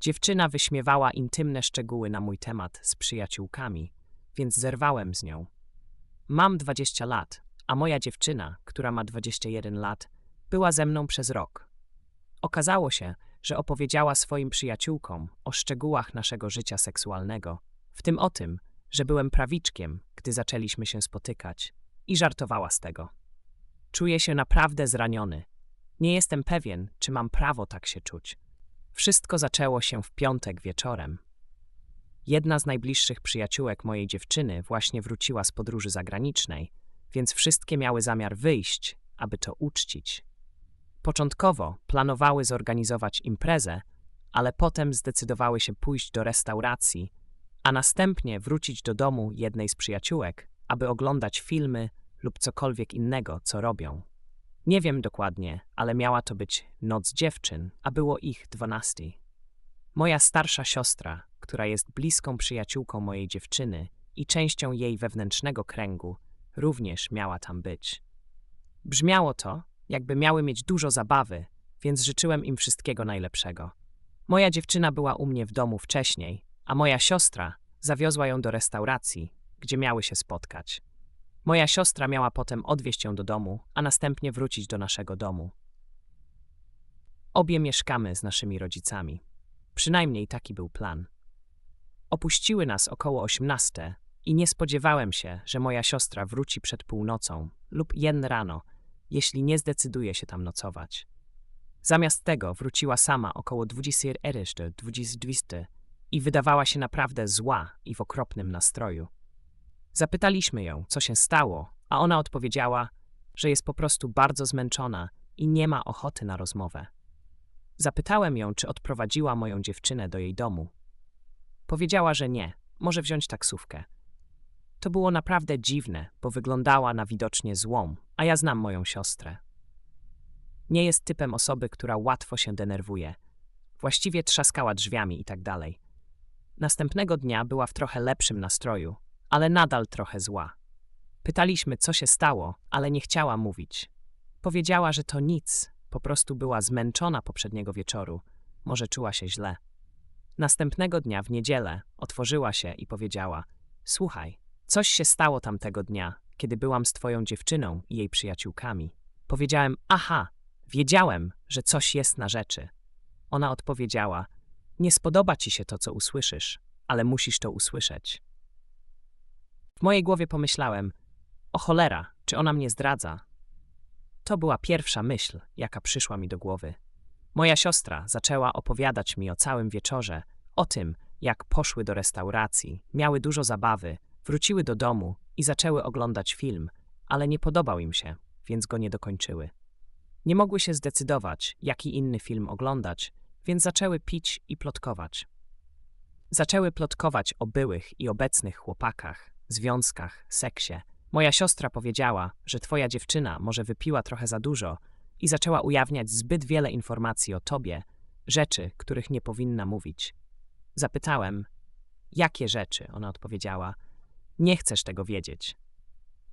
Dziewczyna wyśmiewała intymne szczegóły na mój temat z przyjaciółkami, więc zerwałem z nią. Mam 20 lat, a moja dziewczyna, która ma 21 lat, była ze mną przez rok. Okazało się, że opowiedziała swoim przyjaciółkom o szczegółach naszego życia seksualnego, w tym o tym, że byłem prawiczkiem, gdy zaczęliśmy się spotykać, i żartowała z tego. Czuję się naprawdę zraniony. Nie jestem pewien, czy mam prawo tak się czuć. Wszystko zaczęło się w piątek wieczorem. Jedna z najbliższych przyjaciółek mojej dziewczyny właśnie wróciła z podróży zagranicznej, więc wszystkie miały zamiar wyjść, aby to uczcić. Początkowo planowały zorganizować imprezę, ale potem zdecydowały się pójść do restauracji, a następnie wrócić do domu jednej z przyjaciółek, aby oglądać filmy lub cokolwiek innego, co robią. Nie wiem dokładnie, ale miała to być noc dziewczyn, a było ich dwanaście. Moja starsza siostra, która jest bliską przyjaciółką mojej dziewczyny i częścią jej wewnętrznego kręgu, również miała tam być. Brzmiało to, jakby miały mieć dużo zabawy, więc życzyłem im wszystkiego najlepszego. Moja dziewczyna była u mnie w domu wcześniej, a moja siostra zawiozła ją do restauracji, gdzie miały się spotkać. Moja siostra miała potem odwieźć ją do domu, a następnie wrócić do naszego domu. Obie mieszkamy z naszymi rodzicami. Przynajmniej taki był plan. Opuściły nas około 18 i nie spodziewałem się, że moja siostra wróci przed północą lub jen rano, jeśli nie zdecyduje się tam nocować. Zamiast tego wróciła sama około 20 i wydawała się naprawdę zła i w okropnym nastroju. Zapytaliśmy ją, co się stało, a ona odpowiedziała, że jest po prostu bardzo zmęczona i nie ma ochoty na rozmowę. Zapytałem ją, czy odprowadziła moją dziewczynę do jej domu. Powiedziała, że nie, może wziąć taksówkę. To było naprawdę dziwne, bo wyglądała na widocznie złą, a ja znam moją siostrę. Nie jest typem osoby, która łatwo się denerwuje. Właściwie trzaskała drzwiami i tak dalej. Następnego dnia była w trochę lepszym nastroju, ale nadal trochę zła. Pytaliśmy, co się stało, ale nie chciała mówić. Powiedziała, że to nic, po prostu była zmęczona poprzedniego wieczoru, może czuła się źle. Następnego dnia w niedzielę otworzyła się i powiedziała: Słuchaj, coś się stało tamtego dnia, kiedy byłam z twoją dziewczyną i jej przyjaciółkami. Powiedziałem: Aha, wiedziałem, że coś jest na rzeczy. Ona odpowiedziała: Nie spodoba ci się to, co usłyszysz, ale musisz to usłyszeć. W mojej głowie pomyślałem: O cholera, czy ona mnie zdradza? To była pierwsza myśl, jaka przyszła mi do głowy. Moja siostra zaczęła opowiadać mi o całym wieczorze, o tym, jak poszły do restauracji, miały dużo zabawy, wróciły do domu i zaczęły oglądać film, ale nie podobał im się, więc go nie dokończyły. Nie mogły się zdecydować, jaki inny film oglądać, więc zaczęły pić i plotkować. Zaczęły plotkować o byłych i obecnych chłopakach, związkach, seksie. Moja siostra powiedziała, że twoja dziewczyna może wypiła trochę za dużo i zaczęła ujawniać zbyt wiele informacji o tobie, rzeczy, których nie powinna mówić. Zapytałem, jakie rzeczy? Ona odpowiedziała, nie chcesz tego wiedzieć.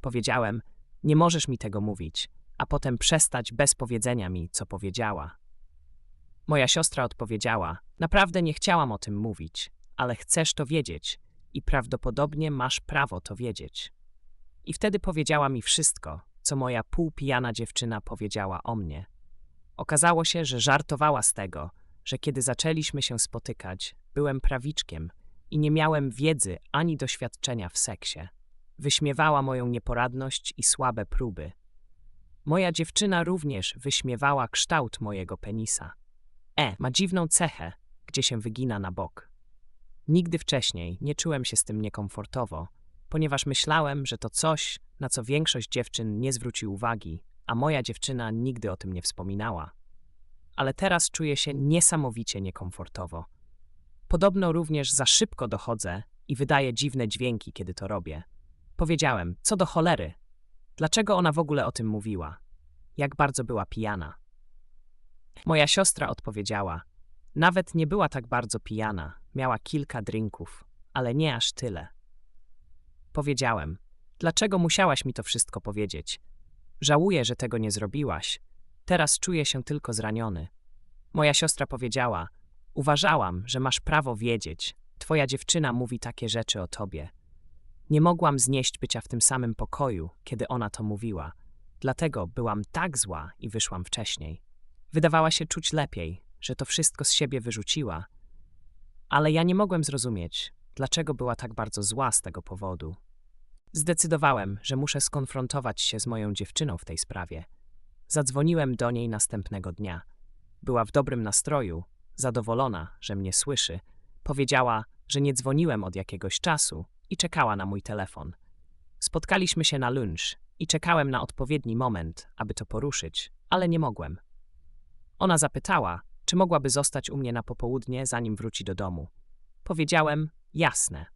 Powiedziałem, nie możesz mi tego mówić, a potem przestać bez powiedzenia mi, co powiedziała. Moja siostra odpowiedziała, naprawdę nie chciałam o tym mówić, ale chcesz to wiedzieć i prawdopodobnie masz prawo to wiedzieć. I wtedy powiedziała mi wszystko, co moja półpijana dziewczyna powiedziała o mnie. Okazało się, że żartowała z tego, że kiedy zaczęliśmy się spotykać, byłem prawiczkiem i nie miałem wiedzy ani doświadczenia w seksie. Wyśmiewała moją nieporadność i słabe próby. Moja dziewczyna również wyśmiewała kształt mojego penisa. E ma dziwną cechę, gdzie się wygina na bok. Nigdy wcześniej nie czułem się z tym niekomfortowo, ponieważ myślałem, że to coś, na co większość dziewczyn nie zwróci uwagi, a moja dziewczyna nigdy o tym nie wspominała. Ale teraz czuję się niesamowicie niekomfortowo. Podobno również za szybko dochodzę i wydaję dziwne dźwięki, kiedy to robię. Powiedziałem, co do cholery. Dlaczego ona w ogóle o tym mówiła? Jak bardzo była pijana? Moja siostra odpowiedziała, nawet nie była tak bardzo pijana, miała kilka drinków, ale nie aż tyle. Powiedziałem, dlaczego musiałaś mi to wszystko powiedzieć? Żałuję, że tego nie zrobiłaś. Teraz czuję się tylko zraniony. Moja siostra powiedziała, Uważałam, że masz prawo wiedzieć. Twoja dziewczyna mówi takie rzeczy o tobie. Nie mogłam znieść bycia w tym samym pokoju, kiedy ona to mówiła. Dlatego byłam tak zła i wyszłam wcześniej. Wydawała się czuć lepiej, że to wszystko z siebie wyrzuciła. Ale ja nie mogłem zrozumieć, dlaczego była tak bardzo zła z tego powodu. Zdecydowałem, że muszę skonfrontować się z moją dziewczyną w tej sprawie. Zadzwoniłem do niej następnego dnia. Była w dobrym nastroju, zadowolona, że mnie słyszy. Powiedziała, że nie dzwoniłem od jakiegoś czasu i czekała na mój telefon. Spotkaliśmy się na lunch i czekałem na odpowiedni moment, aby to poruszyć, ale nie mogłem. Ona zapytała, czy mogłaby zostać u mnie na popołudnie, zanim wróci do domu. Powiedziałem, jasne.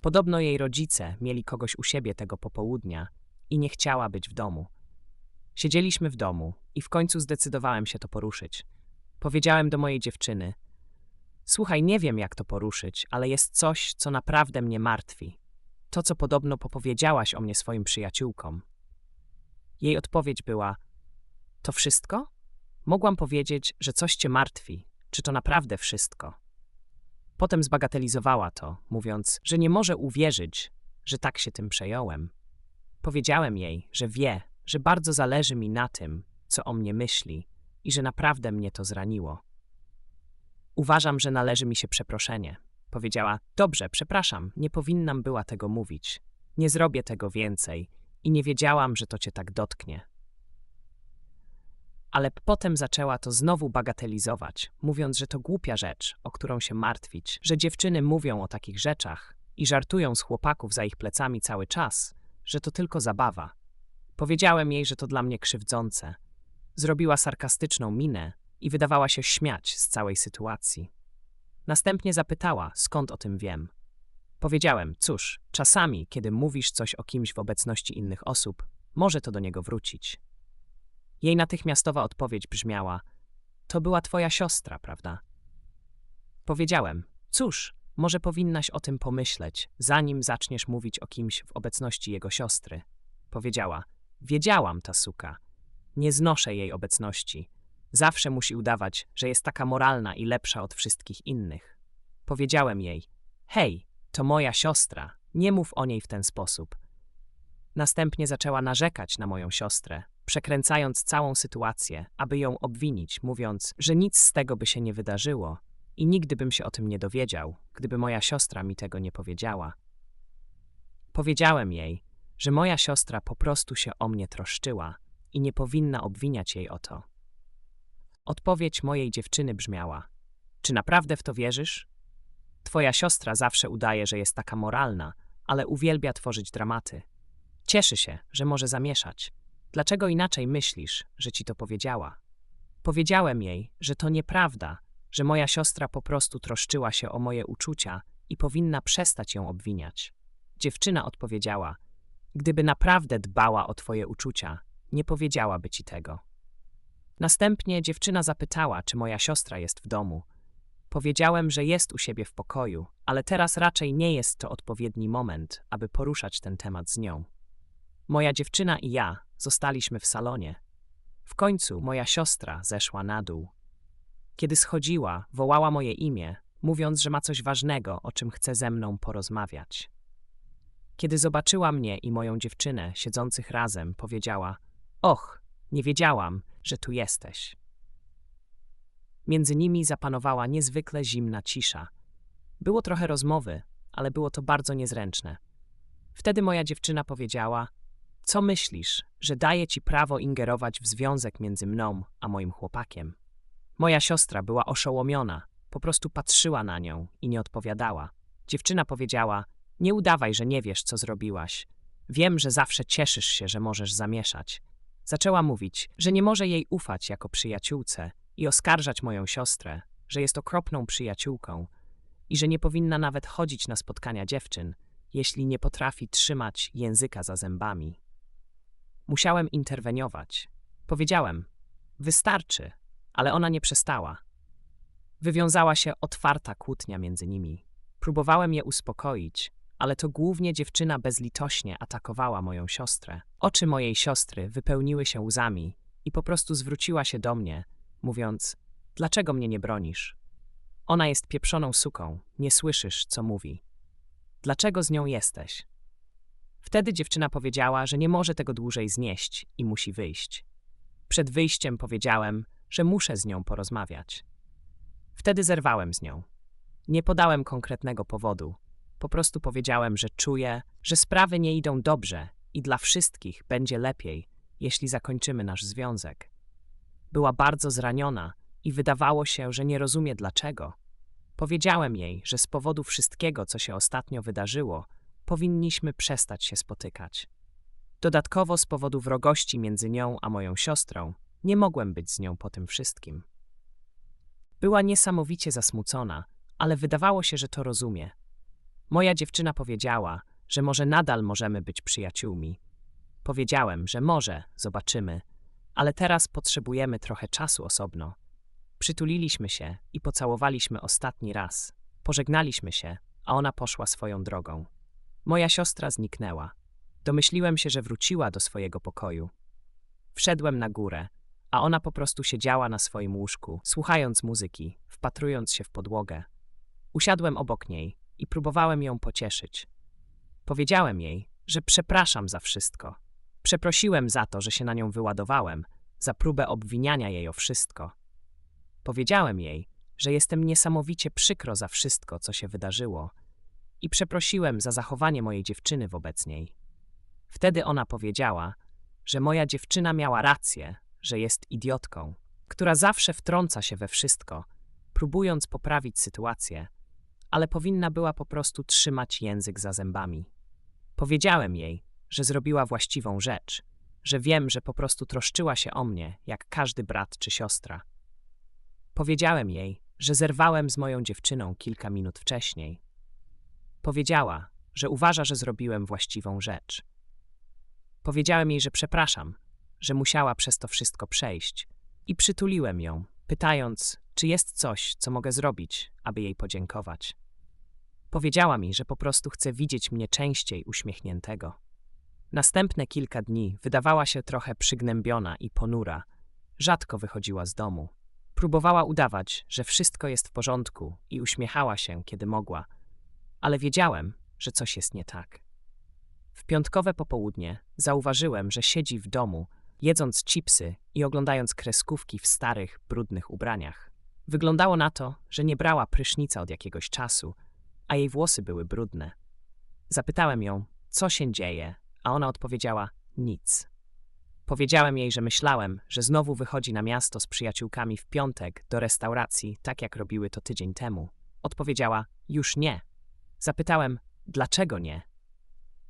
Podobno jej rodzice mieli kogoś u siebie tego popołudnia i nie chciała być w domu. Siedzieliśmy w domu i w końcu zdecydowałem się to poruszyć. Powiedziałem do mojej dziewczyny: Słuchaj, nie wiem jak to poruszyć, ale jest coś, co naprawdę mnie martwi. To, co podobno popowiedziałaś o mnie swoim przyjaciółkom. Jej odpowiedź była: To wszystko? Mogłam powiedzieć, że coś cię martwi. Czy to naprawdę wszystko? Potem zbagatelizowała to, mówiąc, że nie może uwierzyć, że tak się tym przejąłem. Powiedziałem jej, że wie, że bardzo zależy mi na tym, co o mnie myśli i że naprawdę mnie to zraniło. Uważam, że należy mi się przeproszenie. Powiedziała: Dobrze, przepraszam, nie powinnam była tego mówić. Nie zrobię tego więcej i nie wiedziałam, że to cię tak dotknie. Ale potem zaczęła to znowu bagatelizować, mówiąc, że to głupia rzecz, o którą się martwić, że dziewczyny mówią o takich rzeczach i żartują z chłopaków za ich plecami cały czas, że to tylko zabawa. Powiedziałem jej, że to dla mnie krzywdzące. Zrobiła sarkastyczną minę i wydawała się śmiać z całej sytuacji. Następnie zapytała, skąd o tym wiem. Powiedziałem, cóż, czasami, kiedy mówisz coś o kimś w obecności innych osób, może to do niego wrócić. Jej natychmiastowa odpowiedź brzmiała: To była twoja siostra, prawda? Powiedziałem: Cóż, może powinnaś o tym pomyśleć, zanim zaczniesz mówić o kimś w obecności jego siostry. Powiedziała: Wiedziałam, ta suka. Nie znoszę jej obecności. Zawsze musi udawać, że jest taka moralna i lepsza od wszystkich innych. Powiedziałem jej: Hej, to moja siostra, nie mów o niej w ten sposób. Następnie zaczęła narzekać na moją siostrę, przekręcając całą sytuację, aby ją obwinić, mówiąc, że nic z tego by się nie wydarzyło i nigdy bym się o tym nie dowiedział, gdyby moja siostra mi tego nie powiedziała. Powiedziałem jej, że moja siostra po prostu się o mnie troszczyła i nie powinna obwiniać jej o to. Odpowiedź mojej dziewczyny brzmiała: Czy naprawdę w to wierzysz? Twoja siostra zawsze udaje, że jest taka moralna, ale uwielbia tworzyć dramaty. Cieszy się, że może zamieszać. Dlaczego inaczej myślisz, że ci to powiedziała? Powiedziałem jej, że to nieprawda, że moja siostra po prostu troszczyła się o moje uczucia i powinna przestać ją obwiniać. Dziewczyna odpowiedziała: Gdyby naprawdę dbała o twoje uczucia, nie powiedziałaby ci tego. Następnie dziewczyna zapytała, czy moja siostra jest w domu. Powiedziałem, że jest u siebie w pokoju, ale teraz raczej nie jest to odpowiedni moment, aby poruszać ten temat z nią. Moja dziewczyna i ja zostaliśmy w salonie. W końcu moja siostra zeszła na dół. Kiedy schodziła, wołała moje imię, mówiąc, że ma coś ważnego, o czym chce ze mną porozmawiać. Kiedy zobaczyła mnie i moją dziewczynę siedzących razem, powiedziała: Och, nie wiedziałam, że tu jesteś. Między nimi zapanowała niezwykle zimna cisza. Było trochę rozmowy, ale było to bardzo niezręczne. Wtedy moja dziewczyna powiedziała: Co myślisz, że daje ci prawo ingerować w związek między mną a moim chłopakiem? Moja siostra była oszołomiona, po prostu patrzyła na nią i nie odpowiadała. Dziewczyna powiedziała: Nie udawaj, że nie wiesz, co zrobiłaś. Wiem, że zawsze cieszysz się, że możesz zamieszać. Zaczęła mówić, że nie może jej ufać jako przyjaciółce i oskarżać moją siostrę, że jest okropną przyjaciółką i że nie powinna nawet chodzić na spotkania dziewczyn, jeśli nie potrafi trzymać języka za zębami. Musiałem interweniować. Powiedziałem: Wystarczy, ale ona nie przestała. Wywiązała się otwarta kłótnia między nimi. Próbowałem je uspokoić, ale to głównie dziewczyna bezlitośnie atakowała moją siostrę. Oczy mojej siostry wypełniły się łzami i po prostu zwróciła się do mnie, mówiąc: Dlaczego mnie nie bronisz? Ona jest pieprzoną suką, nie słyszysz, co mówi. Dlaczego z nią jesteś? Wtedy dziewczyna powiedziała, że nie może tego dłużej znieść i musi wyjść. Przed wyjściem powiedziałem, że muszę z nią porozmawiać. Wtedy zerwałem z nią. Nie podałem konkretnego powodu. Po prostu powiedziałem, że czuję, że sprawy nie idą dobrze i dla wszystkich będzie lepiej, jeśli zakończymy nasz związek. Była bardzo zraniona i wydawało się, że nie rozumie dlaczego. Powiedziałem jej, że z powodu wszystkiego, co się ostatnio wydarzyło, powinniśmy przestać się spotykać. Dodatkowo z powodu wrogości między nią a moją siostrą, nie mogłem być z nią po tym wszystkim. Była niesamowicie zasmucona, ale wydawało się, że to rozumie. Moja dziewczyna powiedziała, że może nadal możemy być przyjaciółmi. Powiedziałem, że może, zobaczymy, ale teraz potrzebujemy trochę czasu osobno. Przytuliliśmy się i pocałowaliśmy ostatni raz. Pożegnaliśmy się, a ona poszła swoją drogą. Moja siostra zniknęła. Domyśliłem się, że wróciła do swojego pokoju. Wszedłem na górę, a ona po prostu siedziała na swoim łóżku, słuchając muzyki, wpatrując się w podłogę. Usiadłem obok niej i próbowałem ją pocieszyć. Powiedziałem jej, że przepraszam za wszystko. Przeprosiłem za to, że się na nią wyładowałem, za próbę obwiniania jej o wszystko. Powiedziałem jej, że jestem niesamowicie przykro za wszystko, co się wydarzyło i przeprosiłem za zachowanie mojej dziewczyny wobec niej. Wtedy ona powiedziała, że moja dziewczyna miała rację, że jest idiotką, która zawsze wtrąca się we wszystko, próbując poprawić sytuację, ale powinna była po prostu trzymać język za zębami. Powiedziałem jej, że zrobiła właściwą rzecz, że wiem, że po prostu troszczyła się o mnie, jak każdy brat czy siostra. Powiedziałem jej, że zerwałem z moją dziewczyną kilka minut wcześniej. Powiedziała, że uważa, że zrobiłem właściwą rzecz. Powiedziałem jej, że przepraszam, że musiała przez to wszystko przejść i przytuliłem ją, pytając, czy jest coś, co mogę zrobić, aby jej podziękować. Powiedziała mi, że po prostu chce widzieć mnie częściej uśmiechniętego. Następne kilka dni wydawała się trochę przygnębiona i ponura. Rzadko wychodziła z domu. Próbowała udawać, że wszystko jest w porządku i uśmiechała się, kiedy mogła, ale wiedziałem, że coś jest nie tak. W piątkowe popołudnie zauważyłem, że siedzi w domu, jedząc chipsy i oglądając kreskówki w starych, brudnych ubraniach. Wyglądało na to, że nie brała prysznica od jakiegoś czasu, a jej włosy były brudne. Zapytałem ją, co się dzieje, a ona odpowiedziała nic. Powiedziałem jej, że myślałem, że znowu wychodzi na miasto z przyjaciółkami w piątek do restauracji, tak jak robiły to tydzień temu. Odpowiedziała: Już nie. Zapytałem: Dlaczego nie?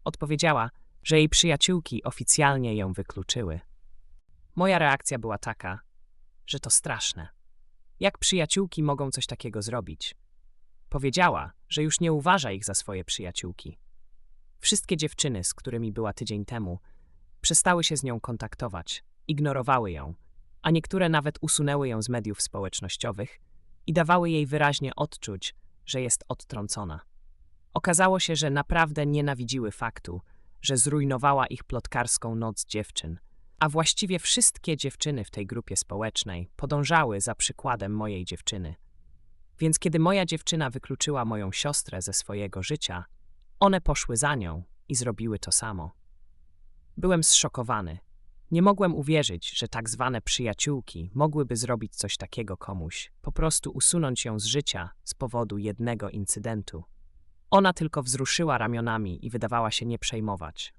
Odpowiedziała, że jej przyjaciółki oficjalnie ją wykluczyły. Moja reakcja była taka, że to straszne. Jak przyjaciółki mogą coś takiego zrobić? Powiedziała, że już nie uważa ich za swoje przyjaciółki. Wszystkie dziewczyny, z którymi była tydzień temu, przestały się z nią kontaktować, ignorowały ją, a niektóre nawet usunęły ją z mediów społecznościowych i dawały jej wyraźnie odczuć, że jest odtrącona. Okazało się, że naprawdę nienawidziły faktu, że zrujnowała ich plotkarską noc dziewczyn, a właściwie wszystkie dziewczyny w tej grupie społecznej podążały za przykładem mojej dziewczyny. Więc kiedy moja dziewczyna wykluczyła moją siostrę ze swojego życia, one poszły za nią i zrobiły to samo. Byłem zszokowany. Nie mogłem uwierzyć, że tak zwane przyjaciółki mogłyby zrobić coś takiego komuś, po prostu usunąć ją z życia z powodu jednego incydentu. Ona tylko wzruszyła ramionami i wydawała się nie przejmować.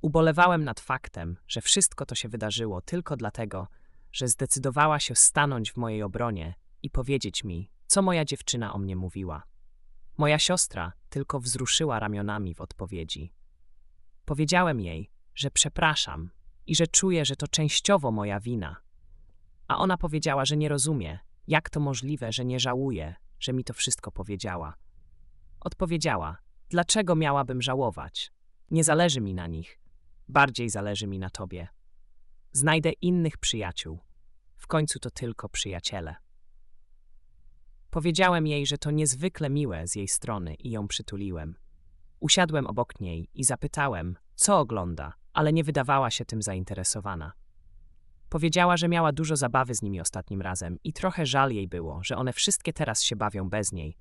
Ubolewałem nad faktem, że wszystko to się wydarzyło tylko dlatego, że zdecydowała się stanąć w mojej obronie i powiedzieć mi, co moja dziewczyna o mnie mówiła. Moja siostra tylko wzruszyła ramionami w odpowiedzi. Powiedziałem jej, że przepraszam i że czuję, że to częściowo moja wina. A ona powiedziała, że nie rozumie, jak to możliwe, że nie żałuje, że mi to wszystko powiedziała. Odpowiedziała, dlaczego miałabym żałować? Nie zależy mi na nich, bardziej zależy mi na tobie. Znajdę innych przyjaciół. W końcu to tylko przyjaciele. Powiedziałem jej, że to niezwykle miłe z jej strony i ją przytuliłem. Usiadłem obok niej i zapytałem, co ogląda, ale nie wydawała się tym zainteresowana. Powiedziała, że miała dużo zabawy z nimi ostatnim razem i trochę żal jej było, że one wszystkie teraz się bawią bez niej,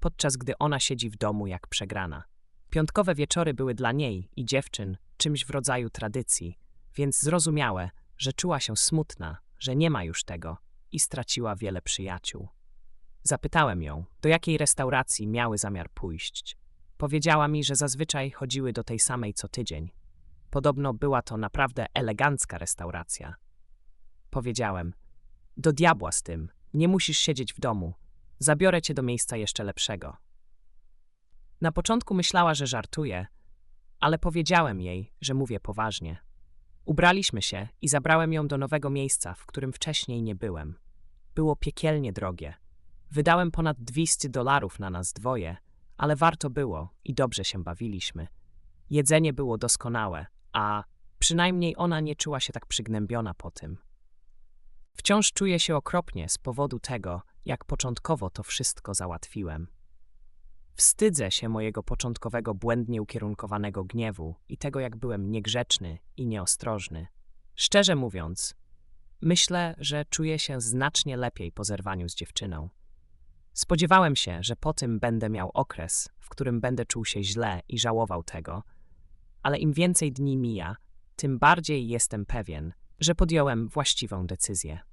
podczas gdy ona siedzi w domu jak przegrana. Piątkowe wieczory były dla niej i dziewczyn czymś w rodzaju tradycji, więc zrozumiałe, że czuła się smutna, że nie ma już tego i straciła wiele przyjaciół. Zapytałem ją, do jakiej restauracji miały zamiar pójść. Powiedziała mi, że zazwyczaj chodziły do tej samej co tydzień. Podobno była to naprawdę elegancka restauracja. Powiedziałem: Do diabła z tym, nie musisz siedzieć w domu. Zabiorę cię do miejsca jeszcze lepszego. Na początku myślała, że żartuję, ale powiedziałem jej, że mówię poważnie. Ubraliśmy się i zabrałem ją do nowego miejsca, w którym wcześniej nie byłem. Było piekielnie drogie. Wydałem ponad 200 dolarów na nas dwoje, ale warto było i dobrze się bawiliśmy. Jedzenie było doskonałe, a przynajmniej ona nie czuła się tak przygnębiona po tym. Wciąż czuję się okropnie z powodu tego, jak początkowo to wszystko załatwiłem. Wstydzę się mojego początkowego błędnie ukierunkowanego gniewu i tego, jak byłem niegrzeczny i nieostrożny. Szczerze mówiąc, myślę, że czuję się znacznie lepiej po zerwaniu z dziewczyną. Spodziewałem się, że po tym będę miał okres, w którym będę czuł się źle i żałował tego, ale im więcej dni mija, tym bardziej jestem pewien, że podjąłem właściwą decyzję.